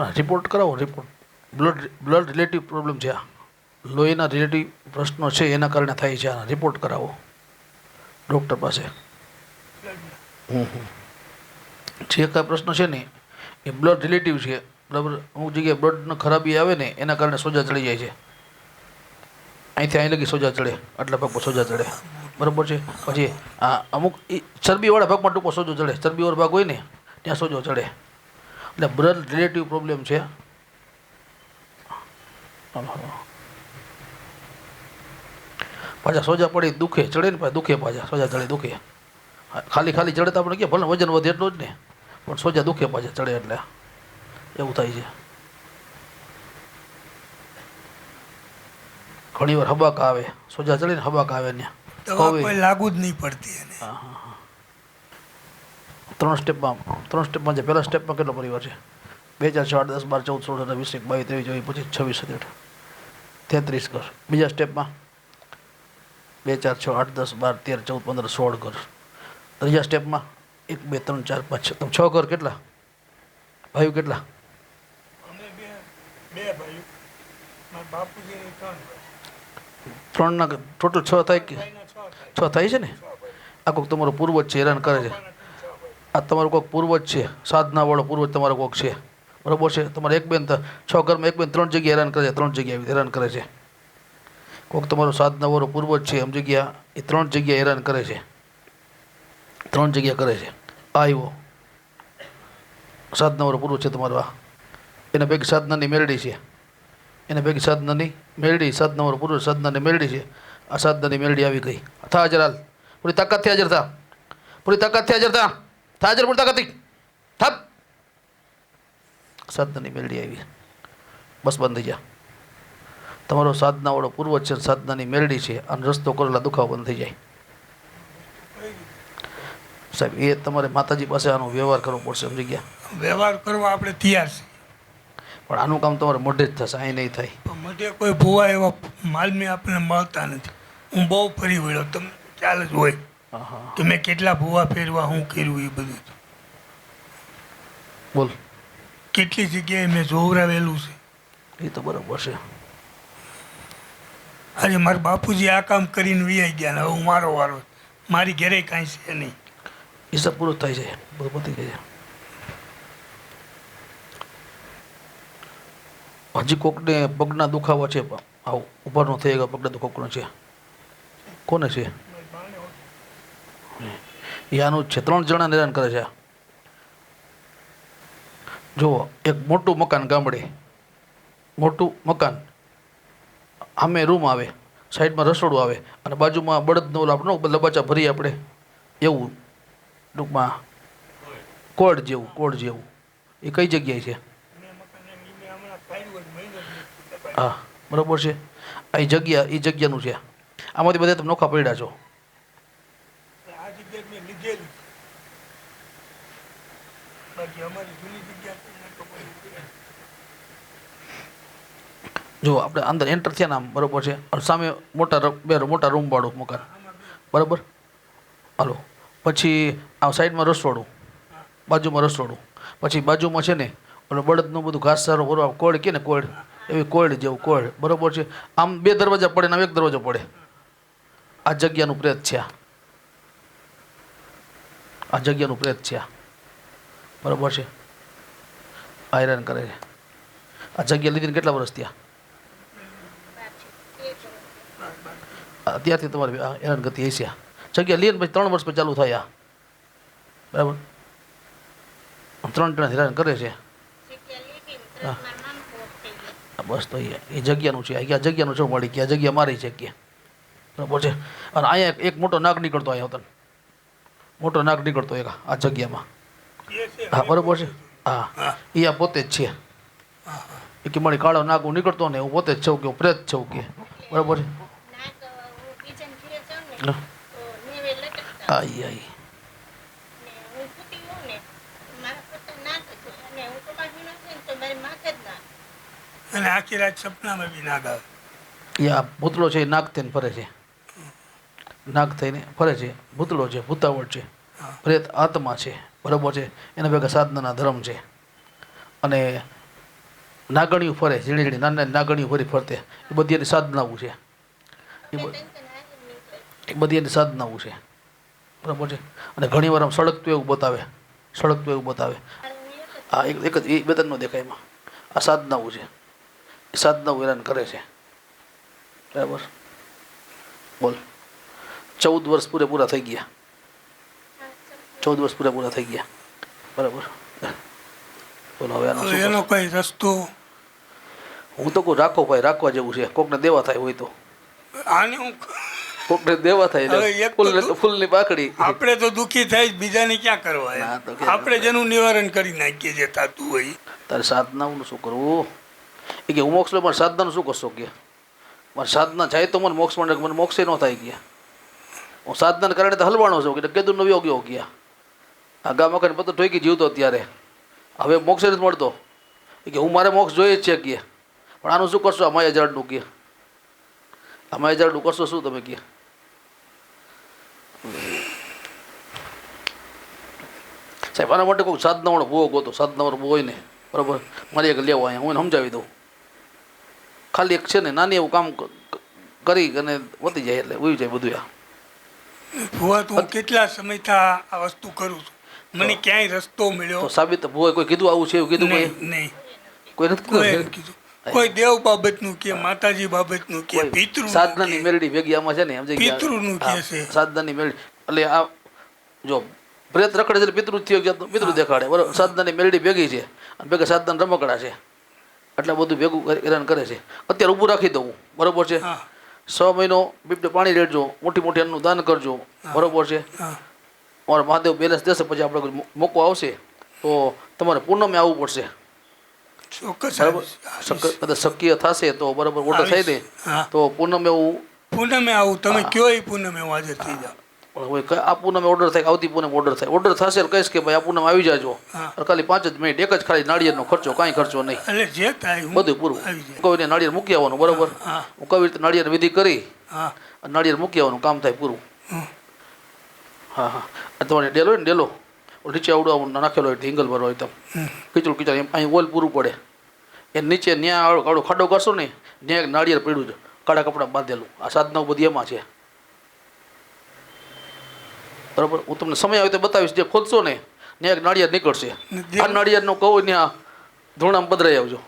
સાહેબ રિપોર્ટ કરાવો report blood blood relative problem છે આ. લોહીના રિલેટિવ પ્રશ્નો છે એના કારણે થાય છે આ. રિપોર્ટ કરાવો. ડૉક્ટર પાસે. જે કાંઈ પ્રશ્ન છે ને એ બ્લડ રિલેટિવ છે. બરાબર? અમુક જગ્યાએ બ્લડનો ખરાબી આવે ને એના કારણે સોજા ચડી જાય છે. અહીંથી અહીં લગી સોજા ચડે. આટલા ભાગ પર સોજા ચડે. બરાબર છે? પછી આ અમુક ચરબીવાળા ભાગમાં ટૂંકો સોજો ચડે. ચરબીવાળો ભાગ હોય ને ત્યાં સોજો ચડે. એટલે બ્લડ રિલેટિવ પ્રોબ્લેમ છે. પાછા સોજા પડી દુખે ચડે ને પાછા દુખે પાછા સોજા ચડે દુખે. ખાલી ખાલી ચડે તો આપણે કે ભલે વજન વધે એટલું જ ને. પણ સોજા દુખે પાછા ચડે એટલે. એવું થાય છે. ઘણી વાર હબાક આવે. સોજા ચડીને હબાક આવે ને. લાગુ જ નહીં પડતી એને. હા, હા. ત્રણ સ્ટેપમાં ત્રણ સ્ટેપમાં છે પહેલા સ્ટેપમાં કેટલો પરિવાર છે? બે ચાર છ આઠ દસ બાર ચૌદ સોળ અઢાર વીસ એક બાવીસ ત્રેવીસ ચોવીસ પચીસ છવ્વીસ સત્યાઠ તેત્રીસ ઘર. બીજા સ્ટેપમાં બે ચાર છ આઠ દસ બાર તેર ચૌદ પંદર સોળ ઘર. ત્રીજા સ્ટેપમાં એક બે ત્રણ ચાર પાંચ છ. છ ઘર કેટલા? ભાઈઓ કેટલા? ત્રણના ટોટલ છ થાય કે? છ થાય. છે ને? આ કોઈક તમારો પૂર્વજ છે હેરાન કરે છે. ભાઈ આ તમારો કોઈક પૂર્વજ છે, સાધનાવાળો પૂર્વજ તમારો કોઈક છે. બરાબર છે? તમારે એક બેન છ ઘરમાં એક બેન ત્રણ જગ્યાએ હેરાન કરે છે, ત્રણ જગ્યાએ હેરાન કરે છે. કોઈક તમારો સાધનાવાળો પૂર્વજ છે, એમ જગ્યા એ ત્રણ જગ્યાએ હેરાન કરે છે. ત્રણ જગ્યા કરે છે. આ આવ્યો સાધનાવાળો પૂર્વજ છે તમારો આ. એને ભેગી સાધનાની મેળડી છે. એને ભેગી સાધનાની મેળડી સાધનાવાળો પૂર્વજ સાધનાની મેળડી છે. આ સાધનાની મેળડી આવી ગઈ. થા હાજર હાલ. પૂરી તાકાતથી હાજર થા. પૂરી તાકાતથી હાજર થા. પૂરી તાકાતથી થાપ. સાધનાની મેળડી આવી. બસ બંધ થઈ જા તમારો સાધનાવાળો પૂર્વ છે સાધનાની મેળડી છે અને રસ્તો કરેલા દુખાવો બંધ થઈ જાય. સાહેબ એ તમારે માતાજી પાસે આનો વ્યવહાર કરવો પડશે સમજી ગયા? વ્યવહાર કરવા આપણે તૈયાર છે. પણ આનું કામ તમારે મોઢે જ થશે અહીં નહીં થાય. મોઢે કોઈ ભૂવા એવા માલમી આપણને મળતા નથી. હું બહુ ફરી વળ્યો તમને ખ્યાલ જ હોય. કે મેં કેટલા ભૂવા ફેરવા હું કર્યું એ બધું? બોલ. કેટલી જગ્યાએ મેં જોવરાવેલું છે? એ તો બરાબર છે. આજે મારા બાપુજી આ કામ કરીને વિયાઈ ગયા ને હું મારો વારો મારી ઘેરે કાંઈ છે નહીં. હિસાબ પૂરો થાય છે બધું પતી જાય હજી કોકને પગના દુખાવા છે આવું ઊભા ન થઈ ગયો પગના દુખાવો છે? કોને છે? એ છે ત્રણ જણા નિદાન કરે છે. જુઓ, એક મોટું મકાન ગામડે. મોટું મકાન. આમે રૂમ આવે, સાઈડમાં રસોડું આવે, અને બાજુમાં બળદનો ઓલો આપણે લબાચા ભરીએ આપણે. એવું. ટૂંકમાં. કોડ જેવું કોડ જેવું. એ કઈ જગ્યાએ છે? હા, બરાબર છે. આ જગ્યા એ જગ્યાનું છે. આમાંથી બધા તમે નોખા પડ્યા છો આ જગ્યાએ મેં લીધેલી બાકી. જો આપણે અંદર એન્ટર થયા નામ બરાબર છે. સામે મોટા બે મોટા રૂમવાળું મકાન બરાબર? હાલો, પછી આ સાઈડમાં રસોડું બાજુમાં રસોડું પછી બાજુમાં છે ને, ઓલો બળદનું બધું ઘાસ સારો ભરવા કોળ કે ને કોળ? એવી કોળ જેવું કોળ. બરોબર છે? આમ બે દરવાજા પડે ને એક દરવાજો પડે. આ જગ્યાનું પ્રેત છે આ જગ્યાનું પ્રેત છે આ. બરાબર છે. આ હેરાન કરે છે. આ જગ્યા લીધીને કેટલા વર્ષ થયા? અત્યારથી તમારી આ હેરાનગતિ હશે. જગ્યા લઈએ પછી ત્રણ વર્ષ પછી ચાલુ થાય બરાબર? ત્રણ ત્રણ હેરાન કરે છે. બસ તો એ જગ્યાનું છે. આ જગ્યાનું શું મળી કે જગ્યા મારી છે કે બરાબર છે. અને અહીંયા એક- મોટો નાગ નીકળતો અહીંયા તને. મોટો નાગ નીકળતો એક આ જગ્યામાં. હા બરાબર છે. હા એ આ પોતે જ છે. એ કે મારી કાળો નાગો નીકળતો ને હું પોતે જ છું કે હું પ્રેત છું કે. બરાબર છે. આઈ આઈ. અને આખી રાત સપનામાં બી નાગ આવે. એ ભૂતળો છે નાગ થઈને ફરે છે. નાગ થઈને ફરે છે. ભૂતળો છે ભૂતાવળ છે. પ્રેત આત્મા છે. બરાબર છે. એના ભેગા સાધનાના ધર્મ છે. અને નાગણીઓ ફરે ઝીણી ઝીણી નાના નાની નાગણીઓ ફરી ફરતે. એ બધી એની સાધનાઓ છે. એ બધી એની સાધનાઓ છે. બરાબર છે. અને ઘણી વાર આમ સળગતું એવું બતાવે. સળગતું એવું બતાવે. આ એક એક જ બે ત્રણ દેખાય એમાં. આ સાધનાઓ છે. એ સાધનાઓ હેરાન કરે છે. બરાબર? બોલ. ચૌદ વર્ષ પૂરેપૂરા થઈ ગયા. ચૌદ વર્ષ પૂરા પૂરા થઈ ગયા. બરાબર? બોલો હવે આનું? એનો કઈ રસ્તો હું તો કોઈ રાખો ભાઈ રાખવા જેવું છે. કોકને દેવા થાય હોય તો. આને હું કોકને દેવા થાય ફૂલ ફૂલની પાકડી આપણે તો દુઃખી થાય બીજાને ક્યાં કરવા? ના, આપણે જેનું નિવારણ કરી નાખીએ જે થતું હોય. તારે સાધનાનું શું કરવું? એ કે હું મોક્ષ મારે સાધનાનું શું કરશો કે? મારે સાધના જાય તો મને મોક્ષ મને મોક્ષે ન થાય ગયા હું સાધના કારણે તો હલવાનો છું કે કેદુર નવ્યો ગયો ગયા આ ગામ આખાને પતો ઠોકી જીવતો અત્યારે. હવે મોક્ષ નથી મળતો. કે હું મારે મોક્ષ જોઈએ જ છે કે. પણ આનું શું કરશો? આ માયા ઝાડનું કે. આ માયા ઝાડનું કરશો શું તમે કે? સાહેબ, આના માટે કોઈ સાધનાવાળો ભૂવો ગોતો. સાધનાવાળો ભૂવો હોય ને. બરાબર? મારે એક લેવો અહીંયા. હું એને સમજાવી દઉં. ખાલી એક છે ને, નાની એવું કામ કરી અને વધી જાય એટલે ઉઈ જાય બધું આ ભૂવા, તો કેટલા સમયથી આ વસ્તુ કરું છું? મને ક્યાંય રસ્તો મળ્યો સાબિત ભૂવે કોઈ કીધું આવું છે એવું કીધું કોઈ? નહીં. કોઈ નથી કીધું? કોઈ દેવ બાબતનું કે માતાજી બાબતનું કે પિતૃ સાધનાની મેળડી ભેગી આમાં છે ને સમજાઈ ગયા? પિતૃનું કે છે. સાધનાની મેળડી. એટલે આ જો પ્રેત રખડે એટલે પિતૃ થયો ગયા પિતૃ દેખાડે. બરાબર? સાધનાની મેળડી ભેગી છે. અને ભેગા સાધના રમકડા છે. એટલે બધું ભેગું હેરાન કરે છે. અત્યારે ઊભું રાખી દઉં. બરોબર છે? છ મહિનો બીપડે પાણી રેડજો. મોટી મોટી અન્નનું દાન કરજો. બરોબર છે? અમારા મહાદેવ બેલેન્સ દેશે પછી આપણે મોકો આવશે તો તમારે પૂનમે આવવું પડશે. બરાબર. શક્ય થશે તો બરાબર ઓર્ડર થાય દે. તો પૂનમે એવું પૂનમે આવું તમે કયો એ પૂનમે હું હાજર થઈ જાઓ. આ પૂનમે ઓર્ડર થાય આવતી પૂનમ ઓર્ડર થાય. ઓર્ડર થશે એટલે કહીશ કે ભાઈ આ પૂનમ આવી જાજો. હા. ખાલી પાંચ જ મિનિટ એક જ ખાલી નાળિયેરનો ખર્ચો કાંઈ ખર્ચો નહીં. એટલે જે થાય હું બધું પૂરું. કવિને નાળિયેર મૂકી આવવાનું બરાબર? હું કવિ રીતે નાળિયેર વિધિ કરી હા. નાળિયેર મૂકી આવવાનું કામ થાય પૂરું. હા હા. તમારે ડેલો હોય ને ડેલો. નીચે આવડો નાખેલો હોય ઢીંગલ ભરો હોય તો કિચડું કીચડું એમ અહીં ઓલ પૂરું પડે. એ નીચે ન્યા આવડો આવડો ખાડો કરશો ને ત્યાં એક નાળિયેર પડ્યું છે કાળા કપડાં બાંધેલું. આ સાધનાઓ બધી એમાં છે. બરાબર? હું તમને સમય આવે તો બતાવીશ જે ખોદશો ને ત્યાં એક નાળિયેર નીકળશે. આ નાળિયેરનો કહું ત્યાં ધૂણામ પધરાઈ આવજો.